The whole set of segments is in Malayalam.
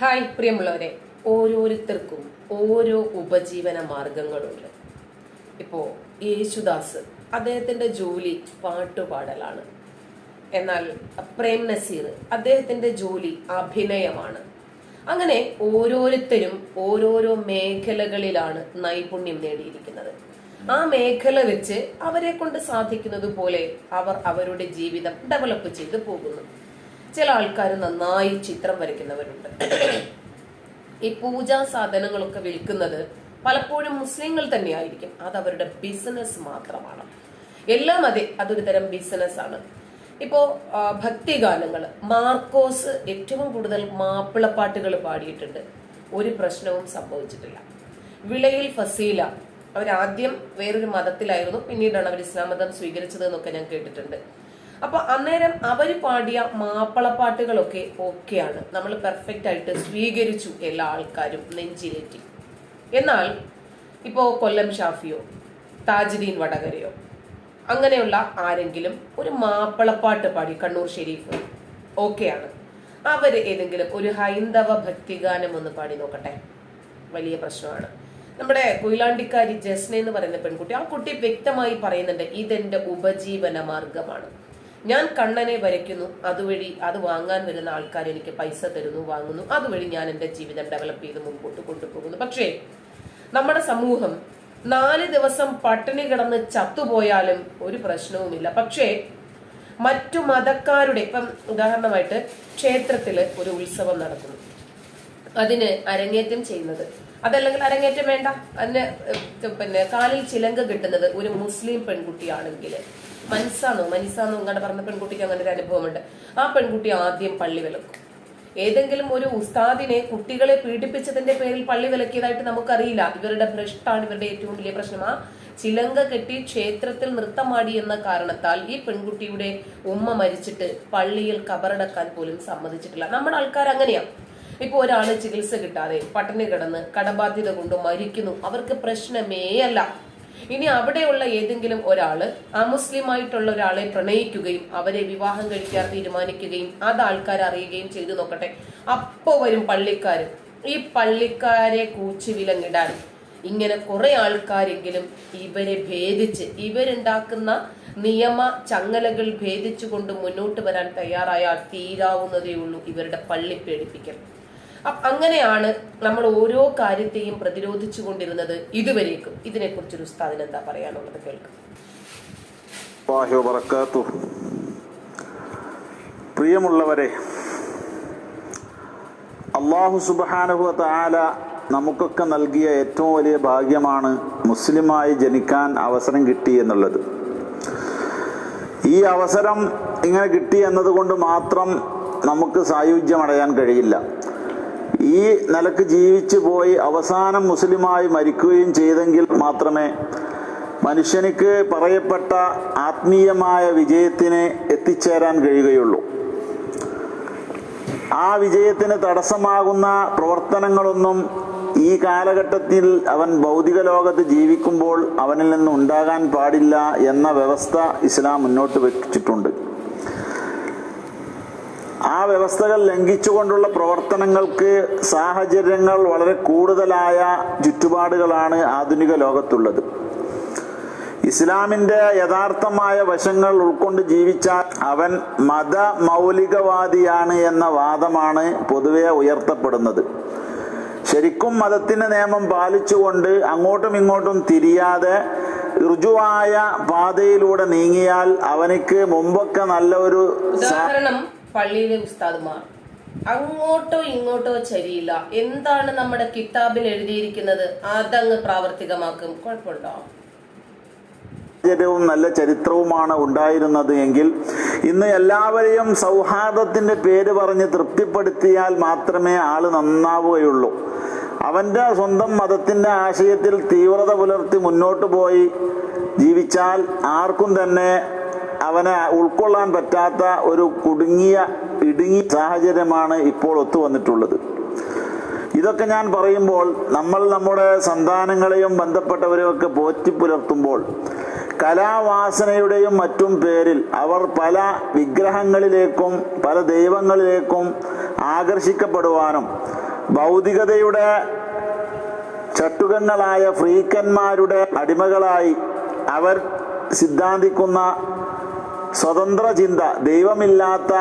ഹായ് പ്രിയമുള്ളവരെ. ഓരോരുത്തർക്കും ഓരോ ഉപജീവന മാർഗങ്ങളുണ്ട്. ഇപ്പോൾ യേശുദാസ് അദ്ദേഹത്തിന്റെ ജോലി പാട്ടുപാടലാണ്. എന്നാൽ പ്രേം നസീർ അദ്ദേഹത്തിന്റെ ജോലി അഭിനയമാണ്. അങ്ങനെ ഓരോരുത്തരും ഓരോരോ മേഖലകളിലാണ് നൈപുണ്യം നേടിയിരിക്കുന്നത്. ആ മേഖല വെച്ച് അവരെ കൊണ്ട് സാധിക്കുന്നത് പോലെ അവർ അവരുടെ ജീവിതം ഡെവലപ്പ് ചെയ്തു പോകുന്നു. ചില ആൾക്കാർ നന്നായി ചിത്രം വരയ്ക്കുന്നവരുണ്ട്. ഈ പൂജാ സാധനങ്ങളൊക്കെ വിൽക്കുന്നത് പലപ്പോഴും മുസ്ലിങ്ങൾ തന്നെയായിരിക്കും. അത് അവരുടെ ബിസിനസ് മാത്രമാണ്. എല്ലാം അതെ അതൊരു തരം ബിസിനസ് ആണ്. ഇപ്പോ ഭക്തി ഭക്തിഗാനങ്ങൾ മാർക്കോസ് ഏറ്റവും കൂടുതൽ മാപ്പിളപ്പാട്ടുകൾ പാടിയിട്ടുണ്ട്. ഒരു പ്രശ്നവും സംഭവിച്ചിട്ടില്ല. വിളയിൽ ഫസീല. അവരാദ്യം വേറൊരു മതത്തിലായിരുന്നു. പിന്നീടാണ് അവർ ഇസ്ലാം മതം സ്വീകരിച്ചത് എന്നൊക്കെ ഞാൻ കേട്ടിട്ടുണ്ട്. അപ്പൊ അന്നേരം അവർ പാടിയ മാപ്പിളപ്പാട്ടുകളൊക്കെ ഓക്കെയാണ് നമ്മൾ പെർഫെക്റ്റ് ആയിട്ട് സ്വീകരിച്ചു എല്ലാ ആൾക്കാരും നെഞ്ചിലേറ്റി. എന്നാൽ ഇപ്പോ കൊല്ലം ഷാഫിയോ താജുദ്ദീൻ വടകരയോ അങ്ങനെയുള്ള ആരെങ്കിലും ഒരു മാപ്പിളപ്പാട്ട് പാടി കണ്ണൂർ ഷെരീഫ് ഓക്കെയാണ് അവർ ഏതെങ്കിലും ഒരു ഹൈന്ദവ ഭക്തിഗാനം ഒന്ന് പാടി നോക്കട്ടെ. വലിയ പ്രശ്നമാണ്. നമ്മുടെ കൊയിലാണ്ടിക്കാരി ജസ്ന എന്ന് പറയുന്ന പെൺകുട്ടി ആ കുട്ടി വ്യക്തമായി പറയുന്നുണ്ട് ഇതെന്റെ ഉപജീവന മാർഗമാണ്. ഞാൻ കണ്ണനെ വരയ്ക്കുന്നു. അതുവഴി അത് വാങ്ങാൻ വരുന്ന ആൾക്കാർ എനിക്ക് പൈസ തരുന്നു വാങ്ങുന്നു. അതുവഴി ഞാൻ എന്റെ ജീവിതം ഡെവലപ്പ് ചെയ്ത് മുമ്പോട്ട് കൊണ്ടുപോകുന്നു. പക്ഷേ നമ്മുടെ സമൂഹം നാല് ദിവസം പട്ടിണി കിടന്ന് ചത്തുപോയാലും ഒരു പ്രശ്നവുമില്ല. പക്ഷേ മറ്റു മതക്കാരുടെ ഇപ്പം ഉദാഹരണമായിട്ട് ക്ഷേത്രത്തിൽ ഒരു ഉത്സവം നടക്കുന്നു. അതിന് അരങ്ങേറ്റം ചെയ്യുന്നത്. അതല്ലെങ്കിൽ അരങ്ങേറ്റം വേണ്ട. അതിന് പിന്നെ കാലിൽ ചിലങ്ക കിട്ടുന്നത് ഒരു മുസ്ലിം പെൺകുട്ടിയാണെങ്കിൽ. മനസ്സാണോ? മനസ്സാണോ ഇങ്ങോട്ട് പറഞ്ഞ പെൺകുട്ടിക്ക് അങ്ങനെ ഒരു അനുഭവമുണ്ട്. ആ പെൺകുട്ടി ആദ്യം പള്ളി വിലക്കും. ഏതെങ്കിലും ഒരു ഉസ്താദിനെ കുട്ടികളെ പീഡിപ്പിച്ചതിന്റെ പേരിൽ പള്ളി വിലക്കിയതായിട്ട് നമുക്കറിയില്ല. ഇവരുടെ ഭ്രഷ്ടാണ് ഇവരുടെ ഏറ്റവും വലിയ പ്രശ്നം. ആ ചിലങ്ക കെട്ടി ക്ഷേത്രത്തിൽ നൃത്തമാടി എന്ന കാരണത്താൽ ഈ പെൺകുട്ടിയുടെ ഉമ്മ മരിച്ചിട്ട് പള്ളിയിൽ കബറടക്കാൻ പോലും സമ്മതിച്ചിട്ടില്ല. നമ്മുടെ ആൾക്കാർ അങ്ങനെയാ. ഇപ്പൊ ഒരാൾ ചികിത്സ കിട്ടാതെ പട്ടിണി കിടന്ന് കടബാധ്യത കൊണ്ട് മരിക്കുന്നു. അവർക്ക് പ്രശ്നമേ അല്ല. ഇനി അവിടെയുള്ള ഏതെങ്കിലും ഒരാൾ അമുസ്ലിമായിട്ടുള്ള ഒരാളെ പ്രണയിക്കുകയും അവരെ വിവാഹം കഴിക്കാൻ തീരുമാനിക്കുകയും അത് ആൾക്കാർ അറിയുകയും ചെയ്തു നോക്കട്ടെ. അപ്പോ വരും പള്ളിക്കാർ ഈ പള്ളിക്കാരെ കൂച്ചു വിലങ്ങിടാൻ ഇങ്ങനെ കുറെ ആൾക്കാരെങ്കിലും ഇവരെ ഭേദിച്ച് ഇവരുണ്ടാക്കുന്ന നിയമ ചങ്ങലകൾ ഭേദിച്ചുകൊണ്ട് മുന്നോട്ട് വരാൻ തയ്യാറായാൽ തീരാവുന്നതേ ഉള്ളൂ ഇവരുടെ പള്ളി പേടിപ്പിക്കൽ. അങ്ങനെയാണ് നമ്മൾ ഓരോ കാര്യത്തെയും പ്രതിരോധിച്ചു കൊണ്ടിരുന്നത് ഇതുവരേക്കും. ഇതിനെക്കുറിച്ചൊരു ഉസ്താദിന് എന്താ പറയാനുള്ളത് കേൾക്കും. പ്രിയമുള്ളവരെ അള്ളാഹു സുബാനഹു താല നമുക്കൊക്കെ നൽകിയ ഏറ്റവും വലിയ ഭാഗ്യമാണ് മുസ്ലിമായി ജനിക്കാൻ അവസരം കിട്ടി എന്നുള്ളത്. ഈ അവസരം ഇങ്ങനെ കിട്ടി എന്നതുകൊണ്ട് മാത്രം നമുക്ക് സായുജ്യമടയാൻ കഴിയില്ല. ഈ നിലയ്ക്ക് ജീവിച്ചു പോയി അവസാനം മുസ്ലിമായി മരിക്കുകയും ചെയ്തെങ്കിൽ മാത്രമേ മനുഷ്യനിക്ക് പറയപ്പെട്ട ആത്മീയമായ വിജയത്തിന് എത്തിച്ചേരാൻ കഴിയുകയുള്ളൂ. ആ വിജയത്തിന് തടസ്സമാകുന്ന പ്രവർത്തനങ്ങളൊന്നും ഈ കാലഘട്ടത്തിൽ അവൻ ഭൗതിക ലോകത്ത് ജീവിക്കുമ്പോൾ അവനിൽ നിന്ന് ഉണ്ടാകാൻ പാടില്ല എന്ന വ്യവസ്ഥ ഇസ്ലാം മുന്നോട്ട് വെച്ചിട്ടുണ്ട്. വ്യവസ്ഥകൾ ലംഘിച്ചുകൊണ്ടുള്ള പ്രവർത്തനങ്ങൾക്ക് സാഹചര്യങ്ങൾ വളരെ കൂടുതലായ ചുറ്റുപാടുകളാണ് ആധുനിക ലോകത്തുള്ളത്. ഇസ്ലാമിന്റെ യഥാർത്ഥമായ വശങ്ങൾ ഉൾക്കൊണ്ട് ജീവിച്ചാൽ അവൻ മത മൗലികവാദിയാണ് എന്ന വാദമാണ് പൊതുവെ ഉയർത്തപ്പെടുന്നത്. ശരിക്കും മതത്തിന്റെ നിയമം പാലിച്ചുകൊണ്ട് അങ്ങോട്ടും ഇങ്ങോട്ടും തിരിയാതെ ഋജുവായ പാതയിലൂടെ നീങ്ങിയാൽ അവനിക്ക് മുമ്പൊക്കെ നല്ല ഒരു ഉദാഹരണം പള്ളിയിലെ ഉസ്താദുമാർ. അങ്ങോട്ടോ ഇങ്ങോട്ടോ ശരിയില്ല എന്താണ് നമ്മുടെ കിതാബിൽ എഴുതിയിരിക്കുന്നത്? അതങ്ങ് പ്രാവർത്തികമാക്കും. കുഴപ്പമുണ്ടോ? നല്ല ചരിത്രവുമാണ് ഉണ്ടായിരുന്നത് എങ്കിൽ ഇന്ന് എല്ലാവരെയും സൗഹാർദ്ദത്തിന്റെ പേര് പറഞ്ഞ് തൃപ്തിപ്പെടുത്തിയാൽ മാത്രമേ ആൾ നന്നാവുകയുള്ളൂ. അവന്റെ സ്വന്തം മതത്തിന്റെ ആശയത്തിൽ തീവ്രത പുലർത്തി മുന്നോട്ട് പോയി ജീവിച്ചാൽ ആർക്കും തന്നെ അവനെ ഉൾക്കൊള്ളാൻ പറ്റാത്ത ഒരു കുടുങ്ങിയ ഇടുങ്ങി സാഹചര്യമാണ് ഇപ്പോൾ ഒത്തു വന്നിട്ടുള്ളത്. ഇതൊക്കെ ഞാൻ പറയുമ്പോൾ നമ്മൾ നമ്മുടെ സന്താനങ്ങളെയും ബന്ധപ്പെട്ടവരെയും ഒക്കെ പോറ്റി പുലർത്തുമ്പോൾ കലാവാസനയുടെയും മറ്റും പേരിൽ അവർ പല വിഗ്രഹങ്ങളിലേക്കും പല ദൈവങ്ങളിലേക്കും ആകർഷിക്കപ്പെടുവാനും ഭൗതികതയുടെ ചട്ടുകങ്ങളായ ഫ്രീക്കന്മാരുടെ അടിമകളായി അവർ സിദ്ധാന്തിക്കുന്ന സ്വതന്ത്ര ചിന്ത ദൈവമില്ലാത്ത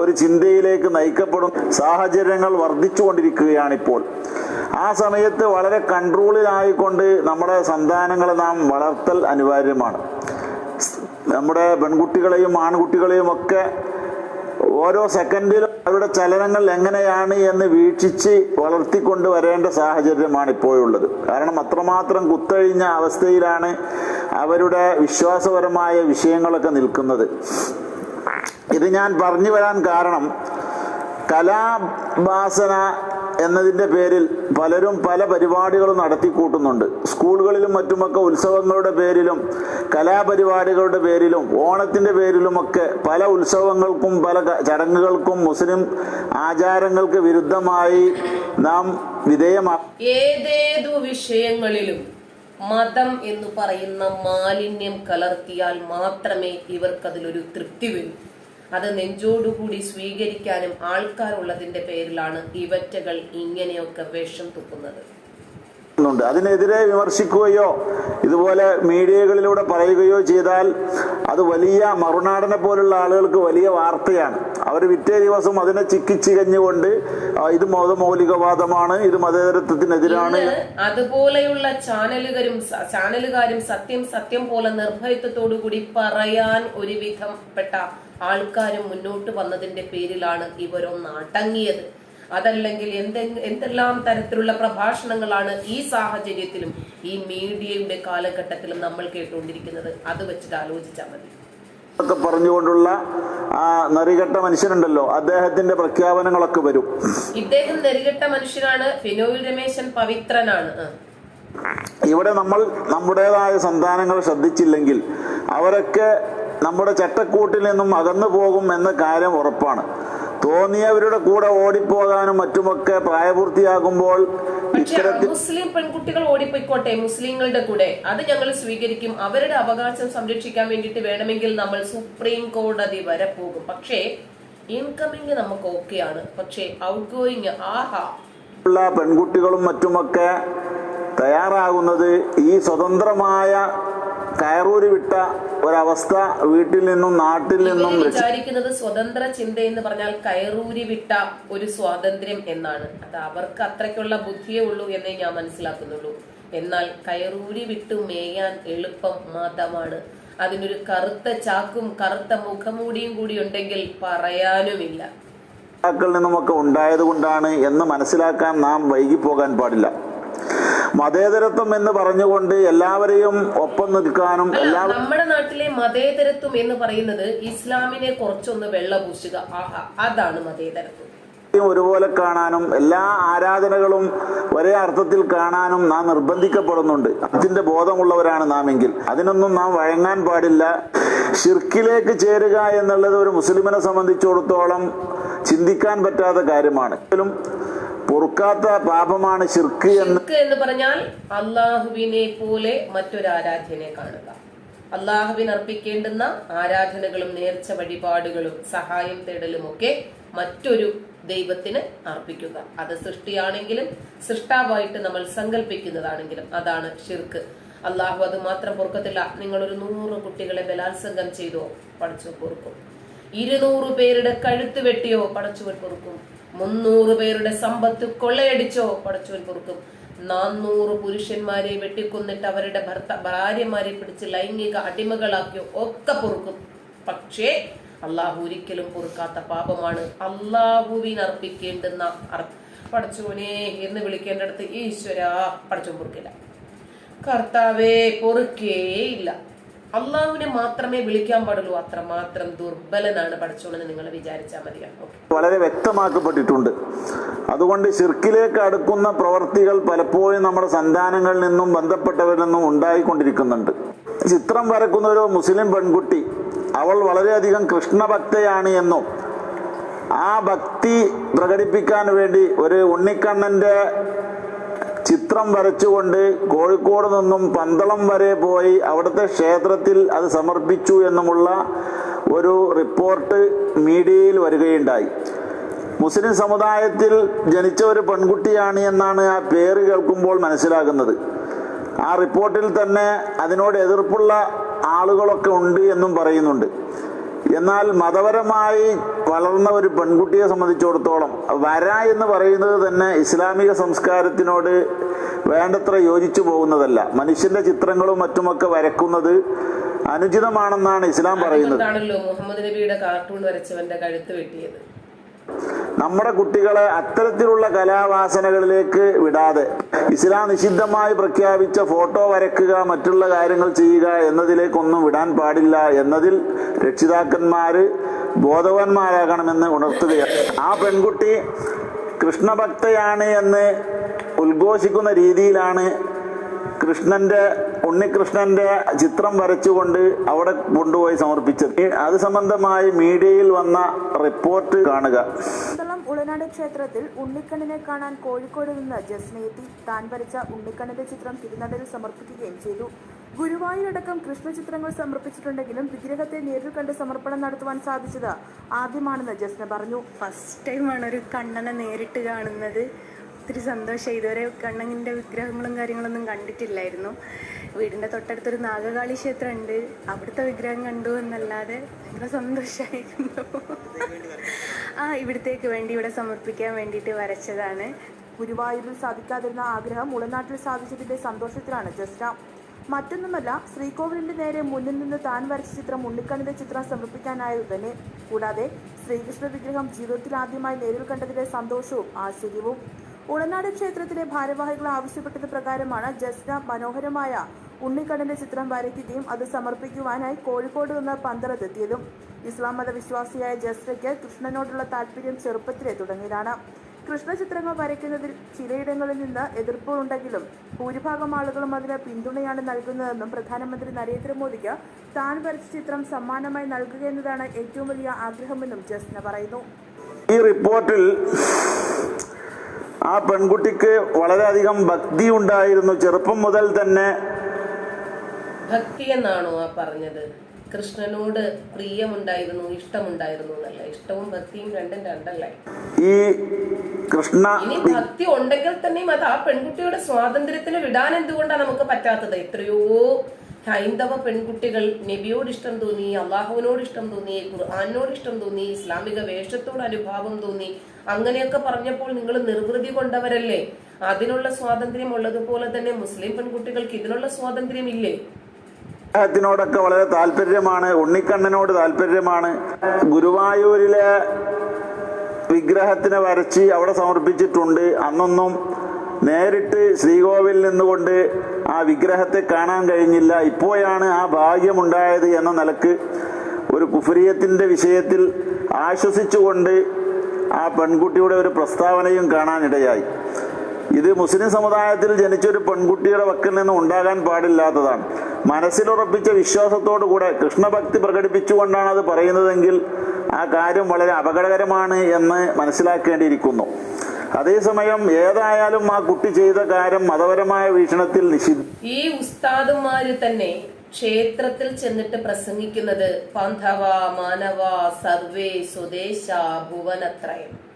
ഒരു ചിന്തയിലേക്ക് നയിക്കപ്പെടും സാഹചര്യങ്ങൾ വർദ്ധിച്ചുകൊണ്ടിരിക്കുകയാണിപ്പോൾ. ആ സമയത്ത് വളരെ കൺട്രോളിലായിക്കൊണ്ട് നമ്മുടെ സന്താനങ്ങളെ നാം വളർത്തൽ അനിവാര്യമാണ്. നമ്മുടെ പെൺകുട്ടികളെയും ആൺകുട്ടികളെയും ഒക്കെ ഓരോ സെക്കൻഡിലും അവരുടെ ചലനങ്ങൾ എങ്ങനെയാണ് എന്ന് വീക്ഷിച്ച് വളർത്തിക്കൊണ്ട് വരേണ്ട സാഹചര്യമാണ് ഇപ്പോഴുള്ളത് കാരണം അത്രമാത്രം കുത്തഴിഞ്ഞ അവസ്ഥയിലാണ് അവരുടെ വിശ്വാസപരമായ വിഷയങ്ങളൊക്കെ നിൽക്കുന്നത്. ഇത് ഞാൻ പറഞ്ഞു വരാൻ കാരണം കലാഭാസന എന്നതിന്റെ പേരിൽ പലരും പല പരിപാടികളും നടത്തിക്കൂട്ടുന്നുണ്ട്. സ്കൂളുകളിലും മറ്റുമൊക്കെ ഉത്സവങ്ങളുടെ പേരിലും കലാപരിപാടികളുടെ പേരിലും ഓണത്തിന്റെ പേരിലുമൊക്കെ പല ഉത്സവങ്ങൾക്കും പല ചടങ്ങുകൾക്കും മുസ്ലിം ആചാരങ്ങൾക്ക് വിരുദ്ധമായി നാം വിധേയമാ ഏതേതു വിഷയങ്ങളിലും മതം എന്ന് പറയുന്ന മാലിന്യം കലർത്തിയാൽ മാത്രമേ ഇവർക്കതിലൊരു തൃപ്തി വരൂ. അത് നെഞ്ചോടുകൂടി സ്വീകരിക്കാനും ആൾക്കാരുള്ളതിന്റെ പേരിലാണ് ഇവറ്റകൾ ഇങ്ങനെയൊക്കെ വേഷം തുപ്പുന്നത്. അതിനെതിരെ വിമർശിക്കുകയോ ഇതുപോലെ മീഡിയകളിലൂടെ പറയുകയോ ചെയ്താൽ അത് വലിയ മറുനാടനെ പോലുള്ള ആളുകൾക്ക് വലിയ വാർത്തയാണ്. അവർ പിറ്റേ ദിവസം അതിനെ ചിക്കിച്ചികഞ്ഞുകൊണ്ട് ഇത് ഇത് മതമൗലികവാദമാണ് ഇത് മതേതരത്വത്തിനെതിരാണ്. അതുപോലെയുള്ള ചാനലുകാരും ചാനലുകാരും സത്യം സത്യം പോലെ നിർഭയത്വത്തോടു കൂടി പറയാൻ ഒരുവിധം പെട്ട ആൾക്കാരും മുന്നോട്ട് വന്നതിന്റെ പേരിലാണ് ഇവരൊന്ന് അടങ്ങിയത്. അതല്ലെങ്കിൽ എന്തെ എന്തെല്ലാം തരത്തിലുള്ള പ്രഭാഷണങ്ങളാണ് ഈ സാഹചര്യത്തിലും ഈ മീഡിയയുടെ കാലഘട്ടത്തിലും നമ്മൾ കേട്ടുകൊണ്ടിരിക്കുന്നത്. അത് വെച്ചിട്ട് ആലോചിച്ചാൽ മതി. ഒക്കെ പറഞ്ഞുകൊണ്ടുള്ള ആ നെറികെട്ട മനുഷ്യനുണ്ടല്ലോ അദ്ദേഹത്തിന്റെ പ്രഖ്യാപനങ്ങളൊക്കെ വരും. ഇദ്ദേഹം നെറികെട്ട മനുഷ്യനാണ്. ഫിനോയിൽ രമേശൻ പവിത്രനാണ്. ഇവിടെ നമ്മൾ നമ്മുടേതായ സന്താനങ്ങൾ ശ്രദ്ധിച്ചില്ലെങ്കിൽ അവരൊക്കെ നമ്മുടെ ചട്ടക്കൂട്ടിൽ നിന്നും അകന്നു പോകും എന്ന കാര്യം ഉറപ്പാണ്. തോന്നിയവരുടെ കൂടെ ഓടിപ്പോകാനും മറ്റുമൊക്കെ പ്രായപൂർത്തിയാകുമ്പോൾ ഇത്തരത്തിൽ മുസ്ലിം പെൺകുട്ടികൾ ഓടിപ്പോയിക്കോട്ടെ മുസ്ലിങ്ങളുടെ കൂടെ. അത് ഞങ്ങൾ സ്വീകരിക്കും. അവരുടെ അവകാശം സംരക്ഷിക്കാൻ വേണ്ടിയിട്ട് വേണമെങ്കിൽ നമ്മൾ സുപ്രീം കോടതി വരെ പോകും. പക്ഷേ ഇൻകമിങ് നമുക്ക് ഓക്കെയാണ് പക്ഷേ ഔട്ട് ഗോയിങ് ആഹാ. ഉള്ള പെൺകുട്ടികളും മറ്റുമൊക്കെ തയ്യാറാകുന്നത് ഈ സ്വതന്ത്രമായ കയറൂരി വിട്ട ഒരവസ്ഥ വീട്ടിൽ നിന്നും നാട്ടിൽ നിന്നും വിചാരിക്കുന്നത് സ്വതന്ത്ര ചിന്ത എന്ന് പറഞ്ഞാൽ കയറൂരി വിട്ട ഒരു സ്വാതന്ത്ര്യം എന്നാണ്. അത് അവർക്ക് അത്രയ്ക്കുള്ള ബുദ്ധിയേ ഉള്ളൂ എന്നേ ഞാൻ മനസ്സിലാക്കുന്നുള്ളൂ. എന്നാൽ കയറൂരി വിട്ടു മേയാൻ എളുപ്പം മതമാണ് അതിനൊരു കറുത്ത ചാക്കും കറുത്ത മുഖമൂടിയും കൂടി ഉണ്ടെങ്കിൽ പറയാനുമില്ല. നിന്നുമൊക്കെ ഉണ്ടായത് കൊണ്ടാണ് എന്ന് മനസ്സിലാക്കാൻ നാം വൈകി പോകാൻ പാടില്ല. മതേതരത്വം എന്ന് പറഞ്ഞുകൊണ്ട് എല്ലാവരെയും ഒപ്പം നിൽക്കാനും നമ്മുടെ നാട്ടിലെ മതേതരത്വം എന്ന് പറയുന്നത് ഇസ്ലാമിനെ കുറച്ചൊന്ന് വെള്ള പൂശുക അതാണ് മതേതരത്വം. ഒരുപോലെ കാണാനും എല്ലാ ആരാധനകളും ഒരേ അർത്ഥത്തിൽ കാണാനും നാം നിർബന്ധിക്കപ്പെടുന്നുണ്ട്. അതിന്റെ ബോധമുള്ളവരാണ് നാം എങ്കിൽ അതിനൊന്നും നാം വഴങ്ങാൻ പാടില്ല. ഷിർക്കിലേക്ക് ചേരുക എന്നുള്ളത് ഒരു മുസ്ലിമിനെ സംബന്ധിച്ചിടത്തോളം ചിന്തിക്കാൻ പറ്റാത്ത കാര്യമാണ്. പൊറുക്കാത്ത പാപമാണ് ഷിർക്ക് എന്ന് എന്ന് പറഞ്ഞാൽ അള്ളാഹുവിനെ പോലെ മറ്റൊരു ആരാധ്യനെ കാണുക. അള്ളാഹുവിന് അർപ്പിക്കേണ്ടുന്ന ആരാധനകളും നേർച്ച വഴിപാടുകളും സഹായം തേടലും ഒക്കെ മറ്റൊരു ദൈവത്തിന് അർപ്പിക്കുക. അത് സൃഷ്ടിയാണെങ്കിലും സൃഷ്ടാവായിട്ട് നമ്മൾ സങ്കല്പിക്കുന്നതാണെങ്കിലും അതാണ് ഷിർക്ക് അള്ളാഹു അത് മാത്രം പൊറുക്കത്തില്ല. നിങ്ങൾ ഒരു നൂറ് കുട്ടികളെ ബലാത്സംഗം ചെയ്തോ പഠിച്ചു പൊറുക്കും. ഇരുന്നൂറ് പേരുടെ കഴുത്ത് വെട്ടിയോ പടച്ചുവൻ പൊറുക്കും. മുന്നൂറ് പേരുടെ സമ്പത്ത് കൊള്ളയടിച്ചോ? പടച്ചോൻ പൊറുക്കും. നാന്നൂറ് പുരുഷന്മാരെ വെട്ടിക്കൊന്നിട്ട് അവരുടെ ഭർത്ത ഭാര്യമാരെ പിടിച്ച് ലൈംഗിക അടിമകളാക്കിയോ ഒക്കെ പൊറുക്കും. പക്ഷേ അള്ളാഹു ഒരിക്കലും പൊറുക്കാത്ത പാപമാണ്. അള്ളാഹുവിന് അർപ്പിക്കേണ്ടുന്ന അർ- പടച്ചോനെ എന്ന് വിളിക്കേണ്ടടുത്ത് ഈശ്വര പടച്ചോൻ പൊറുക്കില്ല. കർത്താവേ പൊറുക്കേയില്ല. അള്ളാഹുവിനെ മാത്രമേ വിളിക്കാൻ പാടുള്ളൂ. അത്രമാത്രം ദുർബലനാണ് പഠിച്ചോളെന്ന് നിങ്ങൾ വിചാരിച്ചാൽ മതിയാണ് വളരെ വ്യക്തമാക്കപ്പെട്ടിട്ടുണ്ട്. അതുകൊണ്ട് ശിർക്കിലേക്ക് അടുക്കുന്ന പ്രവർത്തികൾ പലപ്പോഴും നമ്മുടെ സന്താനങ്ങളിൽ നിന്നും ബന്ധപ്പെട്ടവരിൽ നിന്നും ഉണ്ടായിക്കൊണ്ടിരിക്കുന്നുണ്ട്. ചിത്രം വരക്കുന്ന ഒരു മുസ്ലിം പെൺകുട്ടി അവൾ വളരെയധികം കൃഷ്ണഭക്തയാണ് എന്നും ആ ഭക്തി പ്രകടിപ്പിക്കാൻ വേണ്ടി ഒരു ഉണ്ണിക്കണ്ണന്റെ ചിത്രം വരച്ചുകൊണ്ട് കോഴിക്കോട് നിന്നും പന്തളം വരെ പോയി അവിടുത്തെ ക്ഷേത്രത്തിൽ അത് സമർപ്പിച്ചു എന്നുമുള്ള ഒരു റിപ്പോർട്ട് മീഡിയയിൽ വരികയുണ്ടായി. മുസ്ലിം സമുദായത്തിൽ ജനിച്ച ഒരു പെൺകുട്ടിയാണ് എന്നാണ് ആ പേര് കേൾക്കുമ്പോൾ മനസ്സിലാകുന്നത്. ആ റിപ്പോർട്ടിൽ തന്നെ അതിനോട് എതിർപ്പുള്ള ആളുകളൊക്കെ ഉണ്ട് എന്നും പറയുന്നുണ്ട്. എന്നാൽ മതപരമായി വളർന്ന ഒരു പെൺകുട്ടിയെ സംബന്ധിച്ചിടത്തോളം വര എന്ന് പറയുന്നത് തന്നെ ഇസ്ലാമിക സംസ്കാരത്തിനോട് വേണ്ടത്ര യോജിച്ചു പോകുന്നതല്ല. മനുഷ്യന്റെ ചിത്രങ്ങളും മറ്റുമൊക്കെ വരക്കുന്നത് അനുചിതമാണെന്നാണ് ഇസ്ലാം പറയുന്നത്. മുഹമ്മദ് നബിയുടെ കാർട്ടൂൺ വരച്ചവന്റെ കഴുത്ത് വെട്ടിയത്. നമ്മുടെ കുട്ടികളെ അത്തരത്തിലുള്ള കലാവാസനകളിലേക്ക് വിടാതെ ഇസ്ലാം നിഷിദ്ധമായി പ്രഖ്യാപിച്ച ഫോട്ടോ വരക്കുക മറ്റുള്ള കാര്യങ്ങൾ ചെയ്യുക എന്നതിലേക്കൊന്നും വിടാൻ പാടില്ല എന്നതിൽ രക്ഷിതാക്കന്മാര് ബോധവാന്മാരാകണമെന്ന് ഉണർത്തുകയാണ്. ആ പെൺകുട്ടി കൃഷ്ണഭക്തയാണ് എന്ന് ഉദ്ഘോഷിക്കുന്ന രീതിയിലാണ് കൃഷ്ണന്റെ ഉണ്ണികൃഷ്ണന്റെ ചിത്രം വരച്ചുകൊണ്ട് അവിടെ കൊണ്ടുപോയി സമർപ്പിച്ചത്. അത് സംബന്ധമായി മീഡിയയിൽ വന്ന റിപ്പോർട്ട് കാണുക. ഉളനാട് ക്ഷേത്രത്തിൽ ഉണ്ണിക്കണ്ണിനെ കാണാൻ കോഴിക്കോട് നിന്ന് ജസ്മയെത്തി എത്തി. താൻ വരച്ച ഉണ്ണിക്കണ്ണിന്റെ ചിത്രം തിരുനടയിൽ സമർപ്പിക്കുകയും ചെയ്തു. ഗുരുവായൂരടക്കം കൃഷ്ണ ചിത്രങ്ങൾ സമർപ്പിച്ചിട്ടുണ്ടെങ്കിലും വിഗ്രഹത്തെ നേരിൽ കണ്ട് സമർപ്പണം നടത്തുവാൻ സാധിച്ചത് ആദ്യമാണെന്ന് ജസ്ന പറഞ്ഞു. ഫസ്റ്റ് ടൈമാണ് ഒരു കണ്ണനെ നേരിട്ട് കാണുന്നത്. ഒത്തിരി സന്തോഷമായി ഇതുവരെ കണ്ണങ്ങിന്റെ വിഗ്രഹങ്ങളും കാര്യങ്ങളൊന്നും കണ്ടിട്ടില്ലായിരുന്നു. വീടിന്റെ തൊട്ടടുത്തൊരു നാഗകാളി ക്ഷേത്രം ഉണ്ട് അവിടുത്തെ വിഗ്രഹം കണ്ടു എന്നല്ലാതെ ഭയങ്കര സന്തോഷമായിരുന്നു ആ ഇവിടത്തേക്ക് വേണ്ടി ഇവിടെ സമർപ്പിക്കാൻ വേണ്ടിയിട്ട് വരച്ചതാണ്. ഗുരുവായൂരിൽ സാധിക്കാതിരുന്ന ആഗ്രഹം ഉളനാട്ടിൽ സാധിച്ചതിന്റെ സന്തോഷത്തിലാണ് ജസ്ന മറ്റൊന്നുമല്ല ശ്രീകോവിലിന്റെ നേരെ മുന്നിൽ നിന്ന് താൻ വരച്ച ചിത്രം ഉണ്ണിക്കണ്ണിന്റെ ചിത്രം സമർപ്പിക്കാനായത് തന്നെ. കൂടാതെ ശ്രീകൃഷ്ണ വിഗ്രഹം ജീവിതത്തിൽ ആദ്യമായി നേരിൽ കണ്ടതിലെ സന്തോഷവും ആശ്ചര്യവും. ഉളനാട് ക്ഷേത്രത്തിലെ ഭാരവാഹികൾ ആവശ്യപ്പെട്ടത് പ്രകാരമാണ് ജസ്ന മനോഹരമായ ഉണ്ണിക്കണ്ണിന്റെ ചിത്രം വരയ്ക്കുകയും അത് സമർപ്പിക്കുവാനായി കോഴിക്കോട് നിന്ന് പന്തളത്തെത്തിയതും. ഇസ്ലാം മത വിശ്വാസിയായ ജസ്നയ്ക്ക് കൃഷ്ണനോടുള്ള താല്പര്യം ചെറുപ്പത്തിലെ തുടങ്ങിയതാണ്. കൃഷ്ണ ചിത്രങ്ങൾ വരയ്ക്കുന്നതിൽ ചിലയിടങ്ങളിൽ നിന്ന് എതിർപ്പുണ്ടെങ്കിലും ഭൂരിഭാഗം ആളുകളും അതിന് പിന്തുണയാണ് നൽകുന്നതെന്നും പ്രധാനമന്ത്രി നരേന്ദ്രമോദിക്ക് താൻ വരച്ച ചിത്രം സമ്മാനമായി നൽകുക എന്നതാണ് ഏറ്റവും വലിയ ആഗ്രഹമെന്നും ജസ്ന പറയുന്നു. ഈ റിപ്പോർട്ടിൽ ആ പെൺകുട്ടിക്ക് വളരെയധികം ഭക്തി ഉണ്ടായിരുന്നു. ചെറുപ്പം മുതൽ തന്നെ ഭക്തി എന്നാണോ ആ പറഞ്ഞത്? കൃഷ്ണനോട് പ്രിയമുണ്ടായിരുന്നു ഇഷ്ടമുണ്ടായിരുന്നു എന്നല്ല. ഇഷ്ടവും ഭക്തിയും രണ്ടും രണ്ടല്ലേ? ഈ കൃഷ്ണ ഇനി ഭക്തി ഉണ്ടെങ്കിൽ തന്നെയും അത് ആ പെൺകുട്ടിയുടെ സ്വാതന്ത്ര്യത്തിന് വിടാൻ എന്തുകൊണ്ടാണ് നമുക്ക് പറ്റാത്തത്? എത്രയോ ഹൈന്ദവ പെൺകുട്ടികൾ നബിയോട് ഇഷ്ടം തോന്നി അള്ളാഹുവിനോട് ഇഷ്ടം തോന്നി ഖുർആാനോട് ഇഷ്ടം തോന്നി ഇസ്ലാമിക വേഷത്തോട് അനുഭാവം തോന്നി. അങ്ങനെയൊക്കെ പറഞ്ഞപ്പോൾ നിങ്ങൾ നിർവൃതി കൊണ്ടവരല്ലേ? അതിനുള്ള സ്വാതന്ത്ര്യം ഉള്ളതുപോലെ തന്നെ മുസ്ലിം പെൺകുട്ടികൾക്ക് ഇതിനുള്ള സ്വാതന്ത്ര്യം ഇല്ലേ? അദ്ദേഹത്തിനോടൊക്കെ വളരെ താല്പര്യമാണ് ഉണ്ണിക്കണ്ണനോട് താല്പര്യമാണ്. ഗുരുവായൂരിലെ വിഗ്രഹത്തിനെ വരച്ച് അവിടെ സമർപ്പിച്ചിട്ടുണ്ട്. അന്നൊന്നും നേരിട്ട് ശ്രീകോവിൽ നിന്നുകൊണ്ട് ആ വിഗ്രഹത്തെ കാണാൻ കഴിഞ്ഞില്ല. ഇപ്പോഴാണ് ആ ഭാഗ്യമുണ്ടായത് എന്ന നിലയ്ക്ക് ഒരു കുഫരിയത്തിന്റെ വിഷയത്തിൽ ആശ്വസിച്ചുകൊണ്ട് ആ പെൺകുട്ടിയുടെ ഒരു പ്രസ്താവനയും കാണാനിടയായി. ഇത് മുസ്ലിം സമുദായത്തിൽ ജനിച്ചൊരു പെൺകുട്ടിയുടെ വക്കിൽ നിന്ന് ഉണ്ടാകാൻ പാടില്ലാത്തതാണ്. മനസ്സിലുറപ്പിച്ച വിശ്വാസത്തോടു കൂടെ കൃഷ്ണഭക്തി പ്രകടിപ്പിച്ചുകൊണ്ടാണ് അത് പറയുന്നതെങ്കിൽ ആ കാര്യം വളരെ അപകടകരമാണ് എന്ന് മനസ്സിലാക്കേണ്ടിയിരിക്കുന്നു. അതേസമയം ഏതായാലും ആ കുട്ടി ചെയ്ത കാര്യം മതപരമായ വീക്ഷണത്തിൽ നിഷിദ്ധ ഈ ഉസ്താദുമാര് തന്നെ ക്ഷേത്രത്തിൽ ചെന്നിട്ട് പ്രസംഗിക്കുന്നത് പാന്ധവ മാനവ സർവേ സ്വദേശ ഭുവനത്രയം.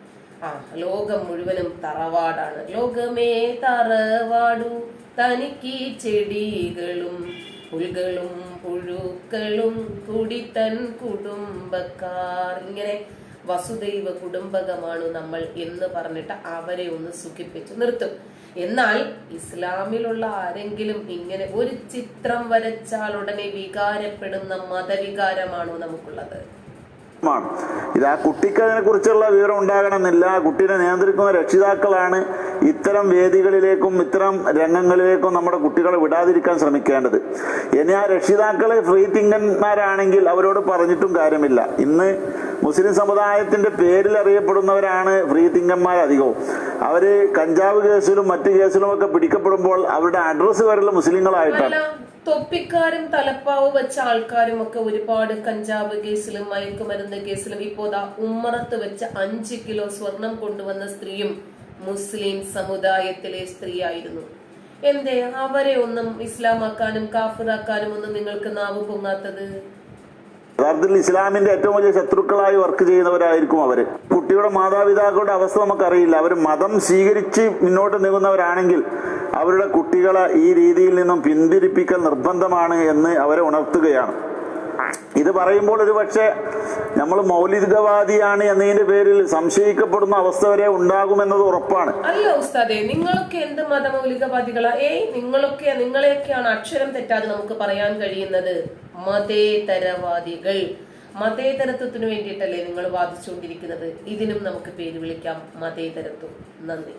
ആ ലോകം മുഴുവനും തറവാടാണ്. ലോകമേ തറവാടു. തനിക്ക് ചെടികളും പുൽകളും പുഴുക്കളും കുടിത്തൻ കുടുംബക്കാർ. ഇങ്ങനെ വസുദൈവ കുടുംബകമാണ് നമ്മൾ എന്ന് പറഞ്ഞിട്ട് അവരെ ഒന്ന് സുഖിപ്പിച്ച് നിർത്തും. എന്നാൽ ഇസ്ലാമിലുള്ള ആരെങ്കിലും ഇങ്ങനെ ഒരു ചിത്രം വരച്ചാൽ ഉടനെ വികാരപ്പെടുന്ന മതവികാരമാണോ നമുക്കുള്ളത്? ഇത് ആ കുട്ടിക്ക് അതിനെ കുറിച്ചുള്ള വിവരം ഉണ്ടാകണമെന്നില്ല. കുട്ടീനെ നിയന്ത്രിക്കുന്ന രക്ഷിതാക്കളാണ് ഇത്തരം വേദികളിലേക്കും ഇത്തരം രംഗങ്ങളിലേക്കും നമ്മുടെ കുട്ടികളെ വിടാതിരിക്കാൻ ശ്രമിക്കേണ്ടത്. ഇനി ആ രക്ഷിതാക്കളെ ഫ്രീ തിങ്കന്മാരാണെങ്കിൽ അവരോട് പറഞ്ഞിട്ടും കാര്യമില്ല. ഇന്ന് മുസ്ലിം സമുദായത്തിന്റെ പേരിൽ അറിയപ്പെടുന്നവരാണ് ഫ്രീ തിങ്കന്മാർ അധികവും. അവർ കഞ്ചാവ് കേസിലും മറ്റു കേസിലും ഒക്കെ പിടിക്കപ്പെടുമ്പോൾ അവരുടെ അഡ്രസ്സ് വരെയുള്ള മുസ്ലിങ്ങളായിട്ടാണ്. തൊപ്പിക്കാരും തലപ്പാവ് വെച്ച ആൾക്കാരും ഒക്കെ ഒരുപാട് കഞ്ചാവ് കേസിലും മയക്കുമരുന്ന് കേസിലും. ഇപ്പോ ഉമ്മറത്ത് വെച്ച അഞ്ച് കിലോ സ്വർണം കൊണ്ടുവന്ന സ്ത്രീയും മുസ്ലിം സമുദായത്തിലെ സ്ത്രീയായിരുന്നു. എന്തേ? അവരെ ഒന്നും ഇസ്ലാമാക്കാനും കാഫിറാക്കാനും ഒന്നും നിങ്ങൾക്ക് നാവ് പൊങ്ങാത്തത്? യഥാർത്ഥത്തിൽ ഇസ്ലാമിന്റെ ഏറ്റവും വലിയ ശത്രുക്കളായി വർക്ക് ചെയ്യുന്നവരായിരിക്കും അവർ. കുട്ടിയുടെ മാതാപിതാക്കളുടെ അവസ്ഥ നമുക്കറിയില്ല. അവർ മതം സ്വീകരിച്ച് മുന്നോട്ട് നീങ്ങുന്നവരാണെങ്കിൽ അവരുടെ കുട്ടികളെ ഈ രീതിയിൽ നിന്നും പിന്തിരിപ്പിക്കൽ നിർബന്ധമാണ് എന്ന് അവരെ ഉണർത്തുകയാണ്. ഇത് പറയുമ്പോൾ ഒരു പക്ഷേ നമ്മൾ മൗലികവാദിയാണ് എന്നതിന്റെ പേരിൽ സംശയിക്കപ്പെടുന്ന അവസ്ഥ വരെ ഉണ്ടാകുമെന്നത് ഉറപ്പാണ്. അല്ല ഉസ്താദെ നിങ്ങളൊക്കെ എന്ത് മതമൗലികവാദികളാ? ഏയ് നിങ്ങളൊക്കെ നിങ്ങളെയൊക്കെയാണ് അക്ഷരം തെറ്റാതെ നമുക്ക് പറയാൻ കഴിയുന്നത്. മതേതരവാദികൾ. മതേതരത്വത്തിന് വേണ്ടിയിട്ടല്ലേ നിങ്ങൾ വാദിച്ചുകൊണ്ടിരിക്കുന്നത്. ഇതിനും നമുക്ക് പേര് വിളിക്കാം. മതേതരത്വം. നന്ദി.